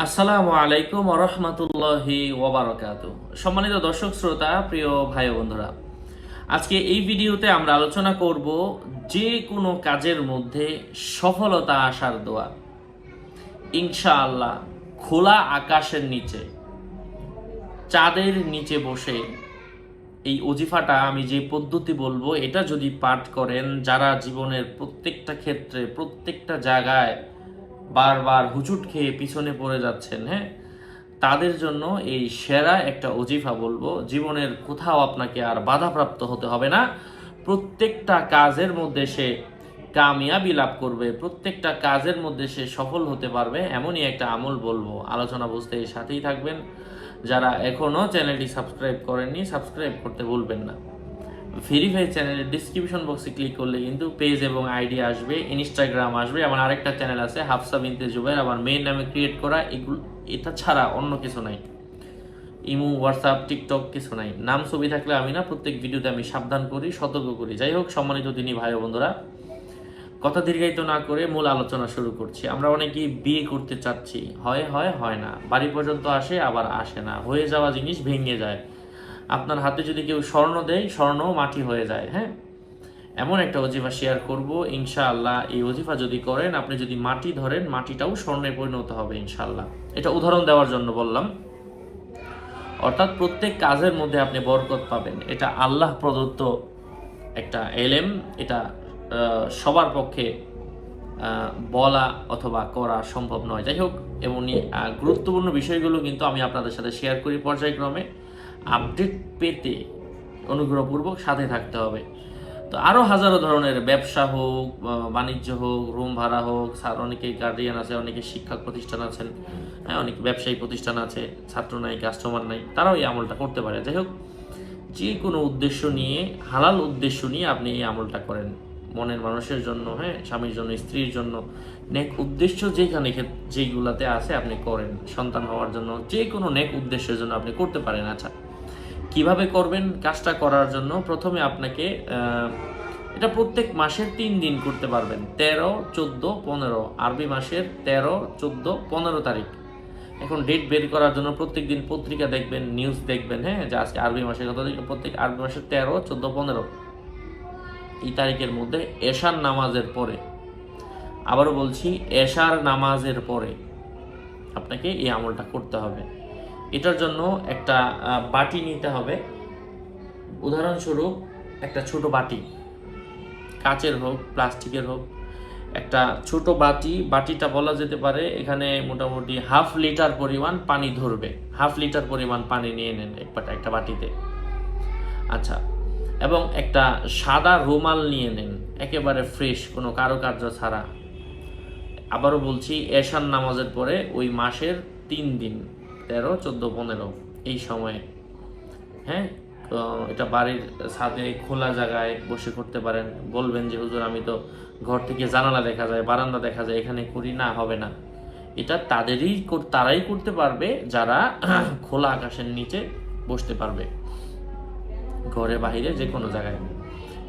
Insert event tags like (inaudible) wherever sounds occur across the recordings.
আসসালামু আলাইকুম রহমতুল্লাহি ওবরাকাতু সম্মানিত দর্শক, শ্রোতা, প্রিয় ভাই বন্ধুরা, আজকে এই ভিডিওতে আমরা আলোচনা করব যে কোনো কাজের মধ্যে সফলতা আসার দোয়া। ইনশাআল্লাহ, খোলা আকাশের নিচে, চাঁদের নিচে বসে এই অজিফাটা আমি যে পদ্ধতি বলব, এটা যদি পাঠ করেন, যারা জীবনের প্রত্যেকটা ক্ষেত্রে, প্রত্যেকটা জায়গায় বারবার হুচুট খেয়ে পিছনে পড়ে যাচ্ছেন হ্যাঁ? তাদের জন্য এই সেরা একটা অজিফা বলব, জীবনের কোথাও আপনাকে আর বাধাপ্রাপ্ত হতে হবে না। প্রত্যেকটা কাজের মধ্যে সে কামিয়াবি লাভ করবে, প্রত্যেকটা কাজের মধ্যে সে সফল হতে পারবে, এমনই একটা আমল বলব। আলোচনা বুঝতে সাথেই থাকবেন। যারা এখনও চ্যানেলটি সাবস্ক্রাইব করেননি, সাবস্ক্রাইব করতে ভুলবেন না। ভেরিফাই চ্যানেলের ডিসক্রিপশন বক্সে ক্লিক করলে কিন্তু পেজ এবং আইডি আসবে ইনস্টাগ্রাম আসবে আমার আরেকটা চ্যানেল আছে হাফসা বিনতে জুবাইর আমার মেইন নামে ক্রিয়েট করা, এগুলো, এটা ছাড়া অন্য কিছু নাই। ইমু হোয়াটসঅ্যাপ টিকটক কিছু নাই। নাম ছবি থাকলে আমি না প্রত্যেক ভিডিওতে আমি সাবধান করি, সতর্ক করি। যাই হোক, সম্মানিত দিনী ভাই বন্ধুরা, কথা দীর্ঘায়িত না করে মূল আলোচনা শুরু করছি। আমরা অনেকেই বিয়ে করতে চাচ্ছি। হয় হয় হয় না। বাড়ি পর্যন্ত আসে, আবার আসে না। হয়ে যাওয়া জিনিস ভেঙে যায়। আপনার হাতে যদি কেউ স্বর্ণ দেয়, স্বর্ণও মাটি হয়ে যায় হ্যাঁ? এমন একটা অজিফা শেয়ার করব, ইনশাআল্লাহ। এই অজিফা যদি করেন, আপনি যদি মাটি ধরেন, মাটিটাও স্বর্ণে পরিণত হবে, ইনশাআল্লাহ। এটা উদাহরণ দেওয়ার জন্য বললাম। অর্থাৎ প্রত্যেক কাজের মধ্যে আপনি বরকত পাবেন। এটা আল্লাহ প্রদত্ত একটা এলেম। এটা সবার পক্ষে বলা অথবা করা সম্ভব নয়। যাই হোক এমনই গুরুত্বপূর্ণ বিষয়গুলো কিন্তু আমি আপনাদের সাথে শেয়ার করি পর্যায়ক্রমে। আপডেট পেতে অনুগ্রহপূর্বক সাথে থাকতে হবে। তো আরও হাজারো ধরনের ব্যবসা হোক বাণিজ্য হোক, রুম ভাড়া হোক, স্যার অনেকে গার্ডিয়ান আছে, অনেকে শিক্ষা প্রতিষ্ঠান আছেন হ্যাঁ অনেক ব্যবসায়ী প্রতিষ্ঠান আছে, ছাত্র নাই কাস্টমার নাই, তারাও এই আমলটা করতে পারে। যাই হোক, যে কোনো উদ্দেশ্য নিয়ে, হালাল উদ্দেশ্য নিয়ে আপনি এই আমলটা করেন। মনের মানুষের জন্য হ্যাঁ স্বামীর জন্য, স্ত্রীর জন্য। নেক উদ্দেশ্য যেখানে যেইগুলাতে আছে আপনি করেন। সন্তান হওয়ার জন্য যে কোনো নেক উদ্দেশ্যের জন্য আপনি করতে পারেন। আচ্ছা কীভাবে করবেন কাজটা করার জন্য প্রথমে আপনাকে এটা প্রত্যেক মাসের তিন দিন করতে পারবেন। তেরো, চোদ্দ, পনেরো। আরবি মাসের তেরো, চোদ্দ, পনেরো তারিখ। এখন ডেট বের করার জন্য প্রত্যেক দিন পত্রিকা দেখবেন নিউজ দেখবেন হ্যাঁ? যে আজকে আরবি মাসের তারিখ প্রত্যেক আরবি মাসের তেরো, চোদ্দ, পনেরো। এই তারিখের মধ্যে এশার নামাজের পরে। আবারও বলছি, এশার নামাজের পরে আপনাকে এই আমলটা করতে হবে। এটার জন্য একটা বাটি নিতে হবে। উদাহরণস্বরূপ একটা ছোট বাটি, কাচের হোক, প্লাস্টিকের হোক, একটা ছোট বাটি, বাটিটা বলা যেতে পারে, এখানে মোটামুটি হাফ লিটার পরিমাণ পানি ধরবে। হাফ লিটার পরিমাণ পানি নিয়ে নেন একটা একটা বাটিতে। আচ্ছা এবং একটা সাদা রুমাল নিয়ে নেন, একেবারে ফ্রেশ, কোনো কারুকার্য ছাড়া। আবারও বলছি এশান নামাজের পরে ওই মাসের তিন দিন। তেরো, চোদ্দ, পনেরো এই সময়ে। হ্যাঁ? এটা বাড়ির ছাদে খোলা জায়গায় বসে করতে পারেন। বলবেন যে, হুজুর, আমি তো ঘর থেকে জানালা দেখা যায়, বারান্দা দেখা যায়, এখানে করি না, হবে না। এটা তাদেরই তারাই করতে পারবে, যারা (clears throat) খোলা আকাশের নিচে বসতে পারবে। ঘরে বাহিরে যে কোনো জায়গায়।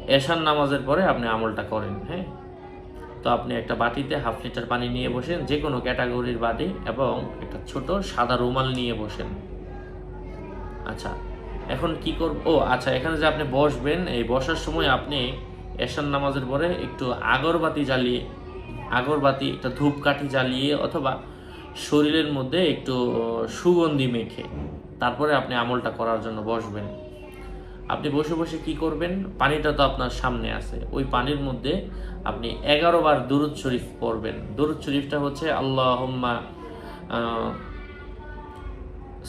এশান নামাজের পরে আপনি আমলটা করেন হ্যাঁ? তো আপনি একটা বাটিতে হাফ লিটার পানি নিয়ে বসেন যে কোনো ক্যাটাগরির বাটি, এবং একটা ছোট সাদা রুমাল নিয়ে বসেন। আচ্ছা এখন কি করব? ও আচ্ছা এখানে যে আপনি বসবেন, এই বসার সময় আপনি এশান নামাজের পরে একটু আগরবাতি জ্বালিয়ে, আগরবাতি, একটা ধূপকাঠি জ্বালিয়ে, অথবা শরীরের মধ্যে একটু সুগন্ধি মেখে, তারপরে আপনি আমলটা করার জন্য বসবেন। আপনি বসে বসে কি করবেন? পানিটা তো আপনার সামনে আছে। ওই পানির মধ্যে আপনি এগারো বার দুরুদ শরীফ পড়বেন। দুরুদ শরীফটা হচ্ছে আল্লাহ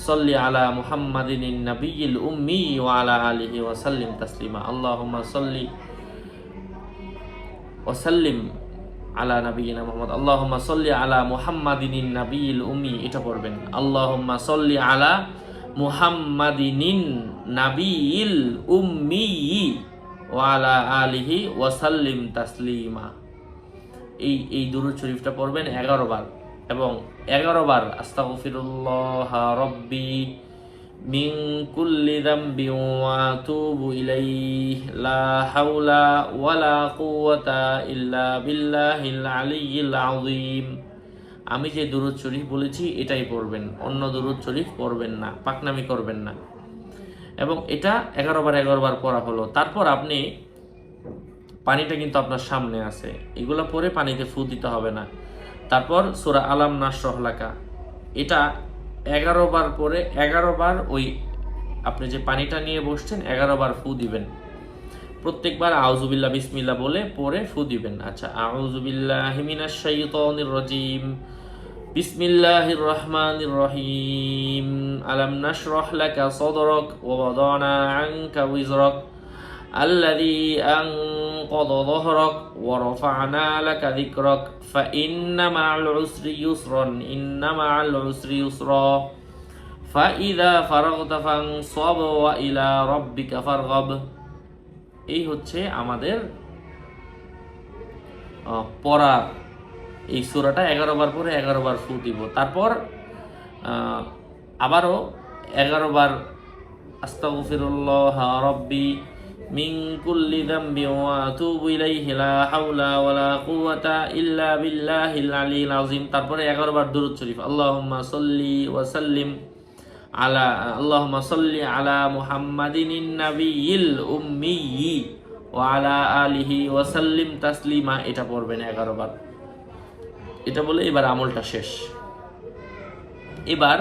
সল্লি আলা মুহাম্মাদিন নবীল উম্মি ওয়া আলা আলিহি ওয়া সাল্লিম তাসলিমা। আল্লাহুম্মা সল্লি ওয়া সাল্লিম আলা নবীনা মুহাম্মদ। আল্লাহুম্মা সল্লি আলা মুহাম্মাদিন নবীল উম্মি। এটা পড়বেন। আল্লাহুম্মা সল্লি আলা মুহাম্মাদিনিন নাবিল উম্মি ওয়া আলা আলিহি ওয়া সাল্লিম তাসলিমা। এই এই দুরুদ শরীফটা পড়বেন এগারো বার এবং এগারো বার আস্তাগফিরুল্লাহ রব্বি মিন কুল্লি যামবি ওয়া আতুবু ইলাইহি। লা হাওলা ওয়ালা কুওয়াতা ইল্লা বিল্লাহিল আলিয়্যিল আযীম। আমি যে দুরুদ শরীফ বলেছি, এটাই পড়বেন। অন্য দুরুদ শরীফ পড়বেন না, পাকনামি করবেন না। এবং এটা এগারো বার এগারো বার পড়া হলো। তারপর আপনি পানিটা কিন্তু আপনার সামনে আছে। এগুলো পরে পানিতে ফু দিতে হবে না। তারপর সুরা আলাম নাস রহলাকা এটা এগারো বার পরে এগারো বার ওই আপনি যে পানিটা নিয়ে বসছেন এগারো বার ফু দিবেন। প্রত্যেকবার আউজুবিল্লাহ বিসমিল্লাহ বলে পরে ফু দিবেন আচ্ছা আউজুবিল্লাহ হিমিনাশ শাইতানির রাজিম বিসমিল্লাহির রহমানির রহিম আলাম নাশরাহ লাকা সাদরাক ওয়া ওয়াদানা আনকা উইজরাক الذي أنقض ظهرك ورفعنا لك ذكرك فإن مع العسر يسرا إن مع العسر يسرا فإذا فرغت فانصب وإلى ربك فارغب এই হচ্ছে আমাদের পড়ার এই সুরাটা এগারো বার পরে এগারো বার ফু দিব। তারপর আবারও এগারো বার আস্তাগফিরুল্লাহ রব্বি মিন কুল্লি যামবি ওয়া আতুবু ইলাইহি লা ওয়ালা কুওয়াতা ইল্লা বিল্লাহিল আলিয়্যিল আযীম। তারপরে 11 বার দুরূদ শরীফ। আল্লাহুম্মা সাল্লি ওয়া আলা, আল্লাহুম্মা সাল্লি আলা মুহাম্মাদিনিন নাবিয়িল উম্মিয়্যি ওয়া আলা আলিহি ওয়া সাল্লিম তাসলিমা। এটা পড়বেন 11 বার। এটা বলে এবার আমলটা শেষ। এবার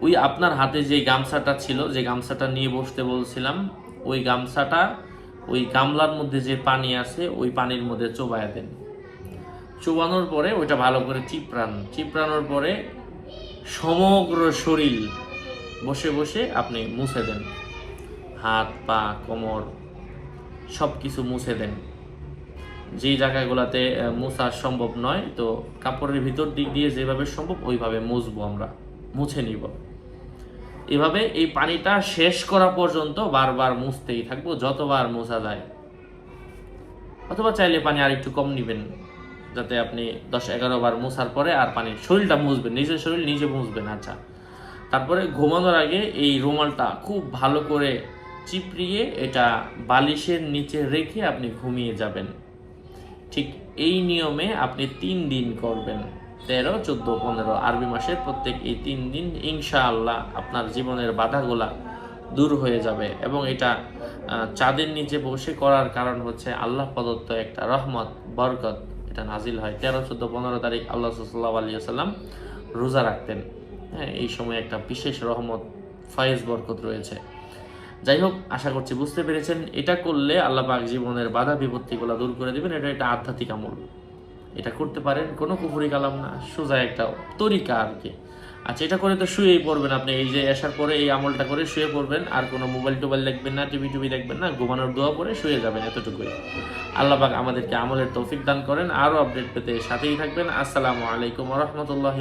ওই আপনার হাতে যে গামছাটা ছিল, যে গামছাটা নিয়ে বসতে বলছিলাম, ওই গামছাটা, ওই গামলার মধ্যে যে পানি আছে, ওই পানির মধ্যে চোবায় দেন। চোবানোর পরে ওইটা ভালো করে চিপড়ান। চিপড়ানোর পরে সমগ্র শরীর বসে বসে আপনি মুছে দেন। হাত, পা, কোমর সব কিছু মুছে দেন। যেই জায়গাগুলোতে মুছা সম্ভব নয়, তো কাপড়ের ভিতর দিক দিয়ে যেভাবে সম্ভব, ওইভাবে মুছবো আমরা, মুছে নিব। এভাবে এই পানিটা শেষ করা পর্যন্ত বারবার মুছতেই থাকব, যতবার মোছা যায়। অথবা চাইলে পানি আর একটু কম নিবেন। যাতে আপনি দশ এগারো বার মোছার পরে আর পানি, শরীরটা মুছবেন, নিজের শরীর নিজে মুছবেন আচ্ছা। তারপরে ঘুমানোর আগে এই রুমালটা খুব ভালো করে চিপড়িয়ে এটা বালিশের নিচে রেখে আপনি ঘুমিয়ে যাবেন। ঠিক এই নিয়মে আপনি তিন দিন করবেন, তেরো, চোদ্দ, পনেরো, আরবি মাসের প্রত্যেক এই তিন দিন ইনশাআল্লাহ আপনার জীবনের বাধাগুলা দূর হয়ে যাবে এবং এটা চাঁদের নিচে বসে করার কারণ হচ্ছে আল্লাহ প্রদত্ত একটা রহমত, বরকত। এটা নাজিল হয়। তেরো, চোদ্দ, পনেরো তারিখ আল্লাহ সাল্লাহ আলিয়া সাল্লাম রোজা রাখতেন। হ্যাঁ এই সময় একটা বিশেষ রহমত, ফয়েজ, বরকত রয়েছে। যাই হোক, আশা করছি বুঝতে পেরেছেন। এটা করলে আল্লাহ পাক জীবনের বাধা বিপত্তিগুলো দূর করে দেবেন। এটা একটা আধ্যাত্মিক আমল। এটা করতে পারেন, কোনো কুফুরি কালাম না। সোজা একটা তরিকা আর কি। আচ্ছা এটা করে তো শুয়েই পড়বেন আপনি। এই যে আসার পরে এই আমলটা করে শুয়ে পড়বেন, আর কোনো মোবাইল টোবাইল দেখবেন না টিভি টিভি দেখবেন না, ঘুমানোর দোয়া পরে শুয়ে যাবেন এতটুকুই। আল্লাহ পাক আমাদেরকে আমলের তৌফিক দান করেন, আরও আপডেট পেতে সাথেই থাকবেন। আসসালামু আলাইকুম রহমতুল্লাহ